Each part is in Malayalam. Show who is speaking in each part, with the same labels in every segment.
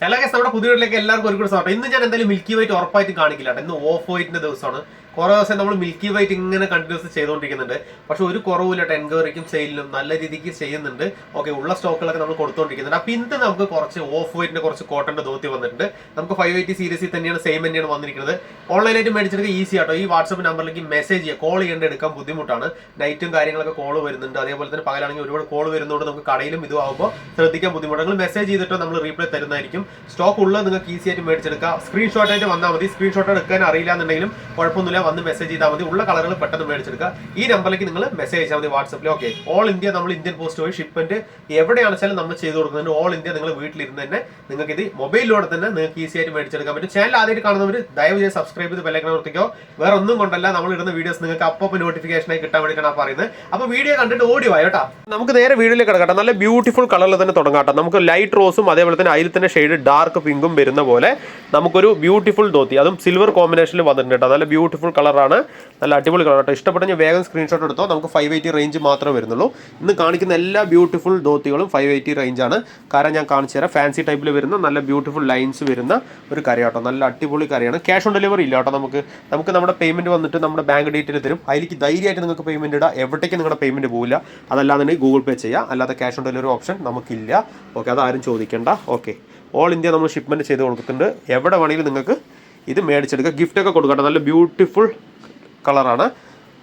Speaker 1: ഹലോ കേസ് നമ്മുടെ പുതിയ വീട്ടിലേക്ക് എല്ലാവർക്കും ഒരു സ്വാഗതം ഇന്ന് ഞാൻ എന്തായാലും മിൽക്കി വൈറ്റ് ഉറപ്പായിട്ട് കാണിക്കില്ല. ഇന്ന് ഓഫ് വൈറ്റിന്റെ ദിവസമാണ് കുറെ ദിവസം നമ്മൾ മിൽക്കി വൈറ്റ് ഇങ്ങനെ കണ്ടിന്യൂസ് ചെയ്തുകൊണ്ടിരിക്കുന്നുണ്ട് പക്ഷെ ഒരു കുറവില്ല എൻക്വയറിക്കും സെയിലിനും നല്ല രീതിക്ക് ചെയ്യുന്നുണ്ട്. ഓക്കെ ഉള്ള സ്റ്റോക്കുകളൊക്കെ നമ്മൾ കൊടുത്തുകൊണ്ടിരിക്കുന്നുണ്ട് അപ്പൊ ഇന്ന് നമുക്ക് കുറച്ച് ഓഫ് വൈറ്റിന്റെ കുറച്ച് കോട്ടന്റെ ധോത്തി വന്നിട്ടുണ്ട്. നമുക്ക് ഫൈവ് എയ്റ്റി സീരീസിൽ തന്നെയാണ് സെയിം തന്നെയാണ് വന്നിരിക്കുന്നത്. ഓൺലൈനായിട്ട് മേടിച്ചെടുക്കുക ഈസി ആട്ടോ. ഈ വാട്സ്ആപ്പ് നമ്പറിലേക്ക് മെസ്സേജ് ചെയ്യുക കോൾ ചെയ്യേണ്ട എടുക്കാൻ ബുദ്ധിമുട്ടാണ്. നൈറ്റും കാര്യങ്ങളൊക്കെ കോൾ വരുന്നുണ്ട്. അതേപോലെ തന്നെ പകലാണെങ്കിൽ ഒരുപാട് കോൾ വരുന്നതുകൊണ്ട് നമുക്ക് കടയിലും ഇതും ആകുമ്പോൾ ശ്രദ്ധിക്കാൻ ബുദ്ധിമുട്ടാണ്. നിങ്ങൾ മെസ്സേജ് ചെയ്തിട്ട് നമ്മൾ റീപ്ലൈ തരുന്നതായിരിക്കും. സ്റ്റോക്ക് ഉള്ളത് നിങ്ങൾക്ക് ഈസി ആയിട്ട് മേടിച്ചെടുക്കുക സ്ക്രീൻഷോട്ടായിട്ട് വന്നാൽ മതി. സ്ക്രീൻഷോട്ട് എടുക്കാൻ അറിയില്ല എന്നുണ്ടെങ്കിലും കുഴപ്പമൊന്നുമില്ല. വന്ന് മെസ്സേജ് ചെയ്താൽ മതി. ഉള്ള കളറുകൾ പെട്ടെന്ന് മേടിച്ചെടുക്കുക. ഈ നമ്പറിലേക്ക് നിങ്ങൾ മെസ്സേജ് അയച്ചാൽ മതി വാട്സപ്പിൽ ഓക്കെ ഓൾ ഇന്ത്യ നമ്മൾ ഇന്ത്യൻ പോസ്റ്റ് വഴി ഷിപ്മെന്റ് എവിടെയാണെച്ചാലും നമ്മൾ ചെയ്തു കൊടുക്കുന്നുണ്ട്. ഓൾ ഇന്ത്യ നിങ്ങൾ വീട്ടിലിരുന്ന് തന്നെ നിങ്ങൾക്ക് ഇത് മൊബൈലിലൂടെ തന്നെ നിങ്ങൾക്ക് ഈസി ആയിട്ട് മേടിച്ചെടുക്കാൻ പറ്റും. ചാനൽ ആദ്യമായിട്ട് കാണുന്നവർ ദയവ് ചെയ്ത് സബ്സ്ക്രൈബ് ചെയ്ത് ബെല്ലൈക്കൺ നിർത്തിക്കോ വേറെ ഒന്നും കൊണ്ടല്ല നമ്മൾ ഇടുന്ന വീഡിയോസ് നിങ്ങൾക്ക് അപ്പോൾ നോട്ടിഫിക്കേഷനായി കിട്ടാൻ വേണ്ടിയിട്ടാണ് പറയുന്നത്. അപ്പോൾ വീഡിയോ കണ്ടിട്ട് ഓടി വായോട്ടാ നമുക്ക് നേരെ വീഡിയോയിലേക്ക് കിടക്കട്ടെ നല്ല ബ്യൂട്ടിഫുൾ കളറിൽ തന്നെ തുടങ്ങാട്ടോ നമുക്ക് ലൈറ്റ് റോസും അതേപോലെ തന്നെ അതിൽ തന്നെ ഷെയ്ഡ് ഡാർക്ക് പിങ്കും വരുന്ന പോലെ നമുക്കൊരു ബ്യൂട്ടിഫുൾ ധോത്തി അതും സിൽവർ കോമ്പിനേഷനിൽ വന്നിട്ടുണ്ട് നല്ല ബ്യൂട്ടിഫുൾ കളറാണ്. നല്ല അടിപൊളി കളർ കേട്ടോ ഇഷ്ടപ്പെട്ടെങ്കിൽ വേഗം സ്ക്രീൻഷോട്ട് എടുത്തോ. നമുക്ക് ഫൈവ് എയ്റ്റി റേഞ്ച് മാത്രമേ വരുന്നുള്ളൂ. ഇന്ന് കാണിക്കുന്ന എല്ലാ ബ്യൂട്ടിഫുൾ ധോത്തികളും ഫൈവ് എയ്റ്റി റേഞ്ചാണ് കാരണം ഞാൻ കാണിച്ചു തരാം. ഫാൻസി ടൈപ്പിൽ വരുന്ന നല്ല ബ്യൂട്ടിഫുൾ ലൈൻസ് വരുന്ന ഒരു കറി കേട്ടോ നല്ല അടിപൊളി കറിയാണ്. ക്യാഷ് ഓൺ ഡെലിവറി ഇല്ല കേട്ടോ നമുക്ക്. നമുക്ക് നമ്മുടെ പേയ്മെന്റ് വന്നിട്ട് നമ്മുടെ ബാങ്ക് ഡീറ്റെയിൽ തരും. അതിലേക്ക് ധൈര്യമായിട്ട് നിങ്ങൾക്ക് പേയ്മെന്റ് ഇടാം. എവിടേക്ക് നിങ്ങളുടെ പേയ്മെന്റ് പോകില്ല അതല്ലാന്നുണ്ടെങ്കിൽ ഗൂഗിൾ പേ ചെയ്യാം. അല്ലാതെ ക്യാഷ് ഓൺ ഡെലിവറി ഓപ്ഷൻ നമുക്കില്ല. ഓക്കെ അതാരും ചോദിക്കേണ്ട. ഓക്കെ ഓൾ ഇന്ത്യ നമ്മൾ ഷിപ്മെന്റ് ചെയ്ത് കൊടുക്കുന്നുണ്ട് എവിടെ വേണമെങ്കിലും നിങ്ങൾക്ക് ഇത് മേടിച്ചെടുക്കുക. ഗിഫ്റ്റ് ഒക്കെ കൊടുക്കട്ടെ. നല്ല ബ്യൂട്ടിഫുൾ കളറാണ്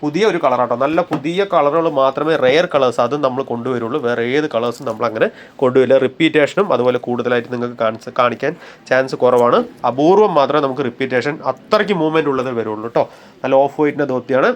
Speaker 1: പുതിയ ഒരു കളറാട്ടോ നല്ല പുതിയ കളറുകൾ മാത്രമേ റെയർ കളേഴ്സ് അതും നമ്മൾ കൊണ്ടുവരുള്ളൂ. വേറെ ഏത് കളേഴ്സും നമ്മൾ അങ്ങനെ കൊണ്ടുവരില്ല. റിപ്പീറ്റേഷനും അതുപോലെ കൂടുതലായിട്ട് നിങ്ങൾക്ക് കാണിച്ച് കാണിക്കാൻ ചാൻസ് കുറവാണ്. അപൂർവം മാത്രമേ നമുക്ക് റിപ്പീറ്റേഷൻ അത്രയ്ക്ക് മൂവ്മെന്റ് ഉള്ളത് വരുള്ളൂ കേട്ടോ നല്ല ഓഫ് വൈറ്റിന്റെ ധോത്തിയാണ്.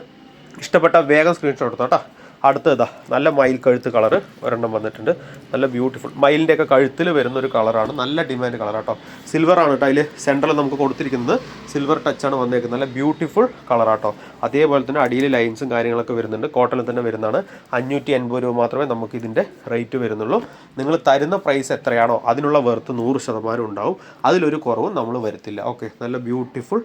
Speaker 1: ഇഷ്ടപ്പെട്ട വേഗം സ്ക്രീൻഷോട്ട് എടുത്തോ കേട്ടോ അടുത്തതാ നല്ല മയിൽ കഴുത്ത് കളർ ഒരെണ്ണം വന്നിട്ടുണ്ട്. നല്ല ബ്യൂട്ടിഫുൾ മയിലിന്റെ ഒക്കെ കഴുത്തിൽ വരുന്ന ഒരു കളറാണ്. നല്ല ഡിമാൻഡ് കളർ കേട്ടോ സിൽവർ ആണ് കേട്ടോ അതിൽ സെൻട്രൽ നമുക്ക് കൊടുത്തിരിക്കുന്നത്. സിൽവർ ടച്ചാണ് വന്നേക്കുന്നത്. നല്ല ബ്യൂട്ടിഫുൾ കളറാട്ടോ അതേപോലെ തന്നെ അടിയിൽ ലൈൻസും കാര്യങ്ങളൊക്കെ വരുന്നുണ്ട്. കോട്ടണിൽ തന്നെ വരുന്നതാണ്. അഞ്ഞൂറ്റി രൂപ മാത്രമേ നമുക്ക് ഇതിന്റെ റേറ്റ് വരുന്നുള്ളൂ. നിങ്ങൾ തരുന്ന പ്രൈസ് എത്രയാണോ അതിനുള്ള വെർത്ത് നൂറ് ശതമാനം ഉണ്ടാവും. അതിലൊരു കുറവും നമ്മൾ വരുത്തില്ല. ഓക്കെ നല്ല ബ്യൂട്ടിഫുൾ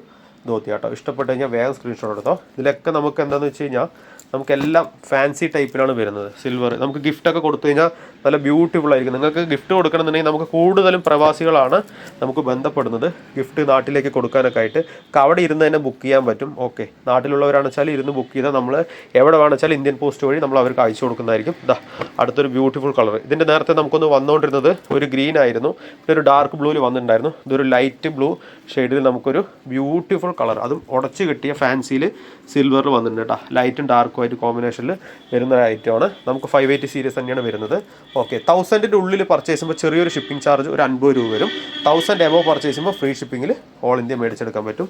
Speaker 1: ധോത്തി കേട്ടോ ഇഷ്ടപ്പെട്ട് കഴിഞ്ഞാൽ വേഗം സ്ക്രീൻഷോട്ട് എടുത്തോ. ഇതിലൊക്കെ നമുക്ക് എന്താണെന്ന് വെച്ച് കഴിഞ്ഞാൽ നമുക്കെല്ലാം ഫാൻസി ടൈപ്പിലാണ് വരുന്നത്. സിൽവർ നമുക്ക് ഗിഫ്റ്റൊക്കെ കൊടുത്തു കഴിഞ്ഞാൽ നല്ല ബ്യൂട്ടിഫുൾ ആയിരിക്കും. നിങ്ങൾക്ക് ഗിഫ്റ്റ് കൊടുക്കണമെന്നുണ്ടെങ്കിൽ നമുക്ക് കൂടുതലും പ്രവാസികളാണ് നമുക്ക് ബന്ധപ്പെടുന്നത്. ഗിഫ്റ്റ് നാട്ടിലേക്ക് കൊടുക്കാനൊക്കെ ആയിട്ട്. നമുക്ക് അവിടെ ഇരുന്ന് തന്നെ ബുക്ക് ചെയ്യാൻ പറ്റും. ഓക്കെ നാട്ടിലുള്ളവരാണെന്ന് വെച്ചാൽ ഇരുന്ന് ബുക്ക് ചെയ്താൽ നമ്മൾ എവിടെ വേണമെന്ന് ഇന്ത്യൻ പോസ്റ്റ് വഴി നമ്മൾ അവർക്ക് അയച്ചു കൊടുക്കുന്നതായിരിക്കും. ദാ അടുത്തൊരു ബ്യൂട്ടിഫുൾ കളർ ഇതിന്റെ നേരത്തെ നമുക്കൊന്ന് വന്നുകൊണ്ടിരുന്നത് ഒരു ഗ്രീൻ ആയിരുന്നു. പിന്നെ ഒരു ഡാർക്ക് ബ്ലൂവിൽ വന്നിട്ടുണ്ടായിരുന്നു. ഇതൊരു ലൈറ്റ് ബ്ലൂ ഷെയ്ഡിൽ നമുക്കൊരു ബ്യൂട്ടിഫുൾ കളർ അതും ഉടച്ച് കിട്ടിയ ഫാൻസിയിൽ സിൽവറിൽ വന്നിട്ടുണ്ട് കേട്ടോ ലൈറ്റും ഡാർക്കും ആയിട്ട് കോമ്പിനേഷനിൽ വരുന്ന ഒരു ഐറ്റമാണ് നമുക്ക് ഫൈവ് എയ്റ്റി സീരീസ് തന്നെയാണ് വരുന്നത്. ഓക്കെ തൗസൻഡിന്റെ ഉള്ളിൽ പർച്ചേസ് ചെയ്യുമ്പോൾ ചെറിയൊരു ഷിപ്പിംഗ് ചാർജ് ഒരു അൻപത് രൂപ വരും. തൗസൻഡ് എമോ പർച്ചേസ് ചെയ്യുമ്പോൾ ഫ്രീ ഷിപ്പിങ്ങിൽ ഓൾ ഇന്ത്യ മേടിച്ചെടുക്കാൻ പറ്റും.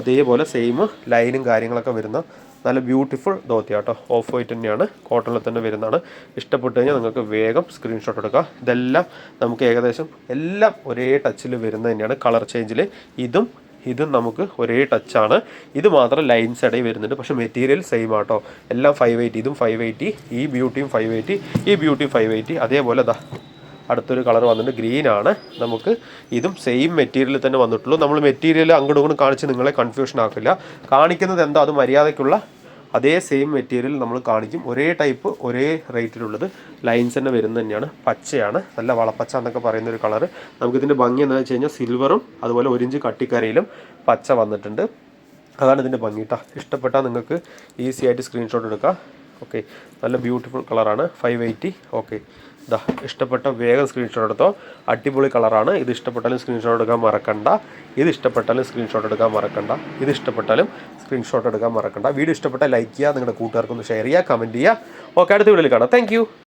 Speaker 1: അതേപോലെ സെയിം ലൈനും കാര്യങ്ങളൊക്കെ വരുന്ന നല്ല ബ്യൂട്ടിഫുൾ ധോത്തി കേട്ടോ ഓഫ് വൈറ്റ് തന്നെയാണ്. കോട്ടണിൽ തന്നെ വരുന്നതാണ്. ഇഷ്ടപ്പെട്ട് കഴിഞ്ഞാൽ നിങ്ങൾക്ക് വേഗം സ്ക്രീൻഷോട്ട് എടുക്കുക ഇതെല്ലാം നമുക്ക് ഏകദേശം എല്ലാം ഒരേ ടച്ചിൽ വരുന്നത് തന്നെയാണ്. കളർ ചേഞ്ചിൽ ഇതും ഇതും നമുക്ക് ഒരേ ടച്ചാണ്. ഇത് മാത്രം ലൈൻസ് ഇടയിൽ വരുന്നുണ്ട്. പക്ഷേ മെറ്റീരിയൽ സെയിം ആട്ടോ. എല്ലാം ഫൈവ് എയ്റ്റി ഇതും ഫൈവ് എയ്റ്റി ഈ ബ്യൂട്ടിയും ഫൈവ് എയ്റ്റി ഈ ബ്യൂട്ടിയും ഫൈവ് എയ്റ്റി അതേപോലെ ദാ അടുത്തൊരു കളർ വന്നിട്ട് ഗ്രീൻ ആണ്. നമുക്ക് ഇതും സെയിം മെറ്റീരിയൽ തന്നെ വന്നിട്ടുള്ളൂ. നമ്മൾ മെറ്റീരിയൽ അങ്ങോട്ടും ഇങ്ങോട്ടും കാണിച്ച് നിങ്ങളെ കൺഫ്യൂഷൻ ആക്കില്ല. കാണിക്കുന്നത് എന്താ? അത് മര്യാദയ്ക്കുള്ള അതേ സെയിം മെറ്റീരിയൽ നമ്മൾ കാണിക്കും. ഒരേ ടൈപ്പ് ഒരേ റേറ്റിലുള്ളത് ലൈൻസ് തന്നെ വരുന്നത് തന്നെയാണ്. പച്ചയാണ്. നല്ല വളപ്പച്ച എന്നൊക്കെ പറയുന്ന ഒരു കളറ് നമുക്കിതിന്റെ ഭംഗി എന്താണെന്ന് വെച്ച് കഴിഞ്ഞാൽ സിൽവറും അതുപോലെ ഒരിഞ്ച് കട്ടിക്കരയിലും പച്ച വന്നിട്ടുണ്ട്. അതാണ് ഇതിന്റെ ഭംഗി കേട്ടോ ഇഷ്ടപ്പെട്ടാൽ നിങ്ങൾക്ക് ഈസി ആയിട്ട് സ്ക്രീൻഷോട്ട് എടുക്കാം. ഓക്കെ നല്ല ബ്യൂട്ടിഫുൾ കളറാണ് ഫൈവ് എയ്റ്റി ഓക്കെ ഇതാ ഇഷ്ടപ്പെട്ട വേഗം സ്ക്രീൻഷോട്ട് എടുത്തോ. അടിപൊളി കളറാണ് ഇത് ഇഷ്ടപ്പെട്ടാലും സ്ക്രീൻഷോട്ട് എടുക്കാൻ മറക്കണ്ട. ഇത് ഇഷ്ടപ്പെട്ടാലും സ്ക്രീൻഷോട്ട് എടുക്കാൻ മറക്കണ്ട. ഇത് ഇഷ്ടപ്പെട്ടാലും സ്ക്രീൻഷോട്ട് എടുക്കാൻ മറക്കണ്ട. വീഡിയോ ഇഷ്ടപ്പെട്ടാൽ ലൈക്ക് ചെയ്യുക. നിങ്ങളുടെ കൂട്ടുകാർക്കൊന്ന് ഷെയർ ചെയ്യുക കമന്റ് ചെയ്യുക. ഓക്കെ അടുത്ത വീഡിയോയിൽ കാണാം. താങ്ക്